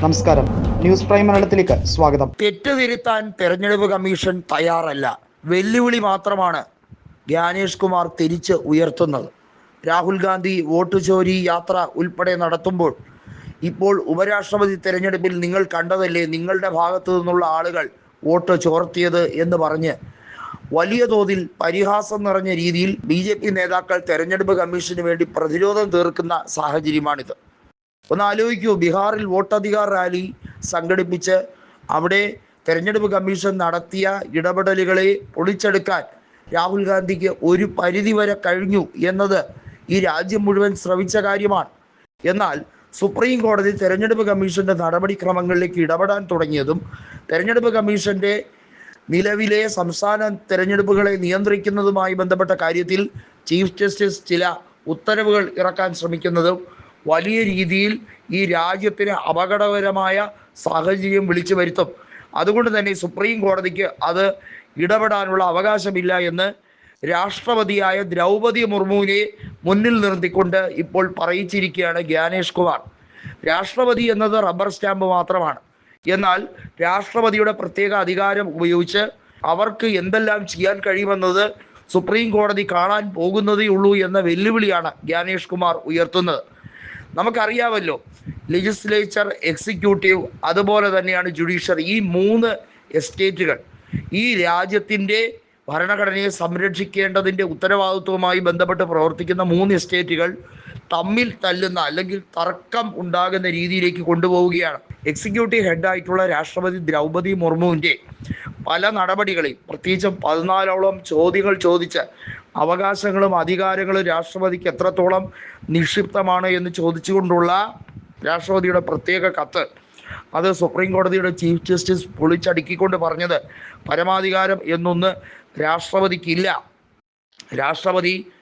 നമസ്കാരം. News prime മലയാളത്തിലേക്ക് സ്വാഗതം. തെറ്റുതിരുത്താൻ തെരഞ്ഞെടുപ്പ് കമ്മീഷൻ തയ്യാറല്ല. വെല്ലുവിളി മാത്രമാണ് ജ്ഞാനേഷ് കുമാർ തിരിച്ച് ഉയർത്തുന്നത്. രാഹുൽ ഗാന്ധി വോട്ട് ചോരി യാത്ര ഉൾപ്പെടെ നടത്തുമ്പോൾ ഇപ്പോൾ ഉപരാഷ്ട്രപതി തെരഞ്ഞെടുപ്പിൽ നിങ്ങൾ കണ്ടതല്ലേ നിങ്ങളുടെ ഭാഗത്തു നിന്നുള്ള ആളുകൾ വോട്ട് ചോർത്തിയത് എന്ന് പറഞ്ഞ് വലിയ തോതിൽ പരിഹാസം നിറഞ്ഞ രീതിയിൽ ബി നേതാക്കൾ തെരഞ്ഞെടുപ്പ് കമ്മീഷന് വേണ്ടി പ്രതിരോധം തീർക്കുന്ന സാഹചര്യമാണിത്. ഒന്ന് ആലോചിക്കൂ ബീഹാറിൽ വോട്ടധികാർ റാലി സംഘടിപ്പിച്ച് അവിടെ തെരഞ്ഞെടുപ്പ് കമ്മീഷൻ നടത്തിയ ഇടപെടലുകളെ പൊളിച്ചെടുക്കാൻ രാഹുൽ ഗാന്ധിക്ക് ഒരു പരിധി വരെ കഴിഞ്ഞു എന്നത് ഈ രാജ്യം മുഴുവൻ ശ്രവിച്ച കാര്യമാണ്. എന്നാൽ സുപ്രീം കോടതി തെരഞ്ഞെടുപ്പ് കമ്മീഷന്റെ നടപടിക്രമങ്ങളിലേക്ക് ഇടപെടാൻ തുടങ്ങിയതും തെരഞ്ഞെടുപ്പ് കമ്മീഷന്റെ നിലവിലെ സംസ്ഥാന തെരഞ്ഞെടുപ്പുകളെ നിയന്ത്രിക്കുന്നതുമായി ബന്ധപ്പെട്ട കാര്യത്തിൽ ചീഫ് ജസ്റ്റിസ് ചില ഉത്തരവുകൾ ഇറക്കാൻ ശ്രമിക്കുന്നതും വലിയ രീതിയിൽ ഈ രാജ്യത്തിന് അപകടകരമായ സാഹചര്യം വിളിച്ചു വരുത്തും. അതുകൊണ്ട് തന്നെ സുപ്രീം കോടതിക്ക് അത് ഇടപെടാനുള്ള അവകാശമില്ല എന്ന് രാഷ്ട്രപതിയായ ദ്രൗപതി മുർമുവിനെ മുന്നിൽ നിർത്തിക്കൊണ്ട് ഇപ്പോൾ പറയിച്ചിരിക്കുകയാണ് ജ്ഞാനേഷ് കുമാർ. രാഷ്ട്രപതി എന്നത് റബ്ബർ സ്റ്റാമ്പ് മാത്രമാണ്. എന്നാൽ രാഷ്ട്രപതിയുടെ പ്രത്യേക അധികാരം ഉപയോഗിച്ച് അവർക്ക് എന്തെല്ലാം ചെയ്യാൻ കഴിയുമെന്നത് സുപ്രീം കോടതി കാണാൻ പോകുന്നതേ ഉള്ളൂ എന്ന വെല്ലുവിളിയാണ് ജ്ഞാനേഷ് കുമാർ ഉയർത്തുന്നത്. നമുക്കറിയാമല്ലോ. ലെജിസ്ലേച്ചർ എക്സിക്യൂട്ടീവ് അതുപോലെ തന്നെയാണ് ജുഡീഷ്യറി ഈ മൂന്ന് എസ്റ്റേറ്റുകൾ ഈ രാജ്യത്തിന്റെ ഭരണഘടനയെ സംരക്ഷിക്കേണ്ടതിന്റെ ഉത്തരവാദിത്വവുമായി ബന്ധപ്പെട്ട് പ്രവർത്തിക്കുന്ന മൂന്ന് എസ്റ്റേറ്റുകൾ തമ്മിൽ തല്ലുന്ന അല്ലെങ്കിൽ തർക്കം ഉണ്ടാകുന്ന രീതിയിലേക്ക് കൊണ്ടുപോവുകയാണ്. എക്സിക്യൂട്ടീവ് ഹെഡായിട്ടുള്ള രാഷ്ട്രപതി ദ്രൗപതി മുർമുവിന്റെ പല നടപടികളെയും പ്രത്യേകിച്ചും പതിനാലോളം ചോദ്യങ്ങൾ ചോദിച്ച് അവകാശങ്ങളും അധികാരങ്ങളും രാഷ്ട്രപതിക്ക് എത്രത്തോളം നിക്ഷിപ്തമാണ് എന്ന് ചോദിച്ചുകൊണ്ടുള്ള രാഷ്ട്രപതിയുടെ പ്രത്യേക കത്ത്. അത് സുപ്രീം കോടതിയുടെ ചീഫ് ജസ്റ്റിസ് പൊളിച്ചടുക്കിക്കൊണ്ട് പറഞ്ഞത് പരമാധികാരം എന്നൊന്ന് രാഷ്ട്രപതിക്കില്ല. രാഷ്ട്രപതി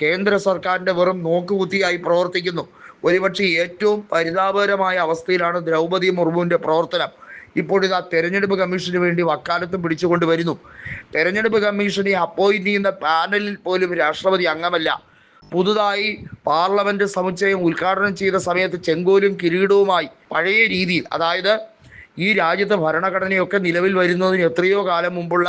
കേന്ദ്ര സർക്കാരിന്റെ വെറും നോക്കുകുത്തിയായി പ്രവർത്തിക്കുന്നു. ഒരുപക്ഷെ ഏറ്റവും പരിതാപകരമായ അവസ്ഥയിലാണ് ദ്രൗപതി മുർമുവിന്റെ പ്രവർത്തനം. ഇപ്പോഴിതാ തെരഞ്ഞെടുപ്പ് കമ്മീഷന് വേണ്ടി വക്കാലത്തും പിടിച്ചുകൊണ്ട് വരുന്നു. തെരഞ്ഞെടുപ്പ് കമ്മീഷനെ അപ്പോയിന്റ് ചെയ്യുന്ന പാനലിൽ പോലും രാഷ്ട്രപതി അംഗമല്ല. പുതുതായി പാർലമെന്റ് സമുച്ചയം ഉദ്ഘാടനം ചെയ്ത സമയത്ത് ചെങ്കോലും കിരീടവുമായി പഴയ രീതിയിൽ അതായത് ഈ രാജ്യത്തെ ഭരണഘടനയൊക്കെ നിലവിൽ വരുന്നതിന് എത്രയോ കാലം മുമ്പുള്ള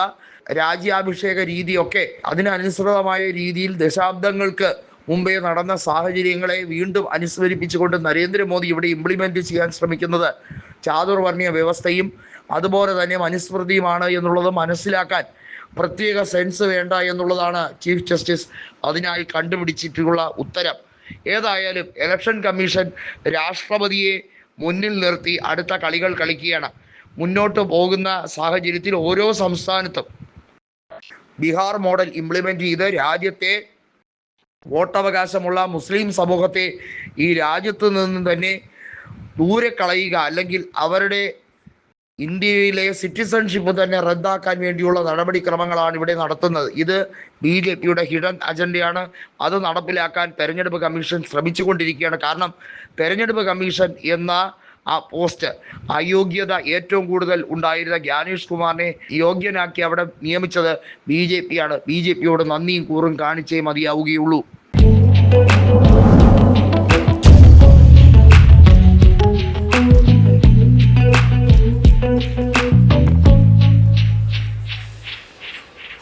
രാജ്യാഭിഷേക രീതിയൊക്കെ അതിനനുസൃതമായ രീതിയിൽ ദശാബ്ദങ്ങൾക്ക് മുമ്പേ നടന്ന സാഹചര്യങ്ങളെ വീണ്ടും അനുസ്മരിപ്പിച്ചുകൊണ്ട് നരേന്ദ്രമോദി ഇവിടെ ഇംപ്ലിമെന്റ് ചെയ്യാൻ ശ്രമിക്കുന്നത് ചാതുർവർണീയ വ്യവസ്ഥയും അതുപോലെ തന്നെ മനുസ്മൃതിയുമാണ് എന്നുള്ളത് മനസ്സിലാക്കാൻ പ്രത്യേക സെൻസ് വേണ്ട എന്നുള്ളതാണ് ചീഫ് ജസ്റ്റിസ് അതിനായി കണ്ടുപിടിച്ചിട്ടുള്ള ഉത്തരം. ഏതായാലും ഇലക്ഷൻ കമ്മീഷൻ രാഷ്ട്രപതിയെ മുന്നിൽ നിർത്തി അടുത്ത കളികൾ കളിക്കുകയാണ്. മുന്നോട്ട് പോകുന്ന സാഹചര്യത്തിൽ ഓരോ സംസ്ഥാനത്തും ബീഹാർ മോഡൽ ഇംപ്ലിമെന്റ് ചെയ്ത് രാജ്യത്തെ വോട്ടവകാശമുള്ള മുസ്ലിം സമൂഹത്തെ ഈ രാജ്യത്ത് നിന്ന് തന്നെ ദൂരെ കളയുക അല്ലെങ്കിൽ അവരുടെ ഇന്ത്യയിലെ സിറ്റിസൺഷിപ്പ് തന്നെ റദ്ദാക്കാൻ വേണ്ടിയുള്ള നടപടിക്രമങ്ങളാണ് ഇവിടെ നടത്തുന്നത്. ഇത് ബി ജെ പിയുടെ ഹിഡൻ അജണ്ടയാണ് അത് നടപ്പിലാക്കാൻ തെരഞ്ഞെടുപ്പ് കമ്മീഷൻ ശ്രമിച്ചുകൊണ്ടിരിക്കുകയാണ്. കാരണം തെരഞ്ഞെടുപ്പ് കമ്മീഷൻ എന്ന ആ പോസ്റ്റ് അയോഗ്യത ഏറ്റവും കൂടുതൽ ഉണ്ടായിരുന്ന ജ്ഞാനേഷ് കുമാറിനെ യോഗ്യനാക്കി അവിടെ നിയമിച്ചത് ബി ജെ പിയാണ് ബി ജെ പിയോട് നന്ദിയും കൂറും കാണിച്ചേ മതിയാവുകയുള്ളൂ.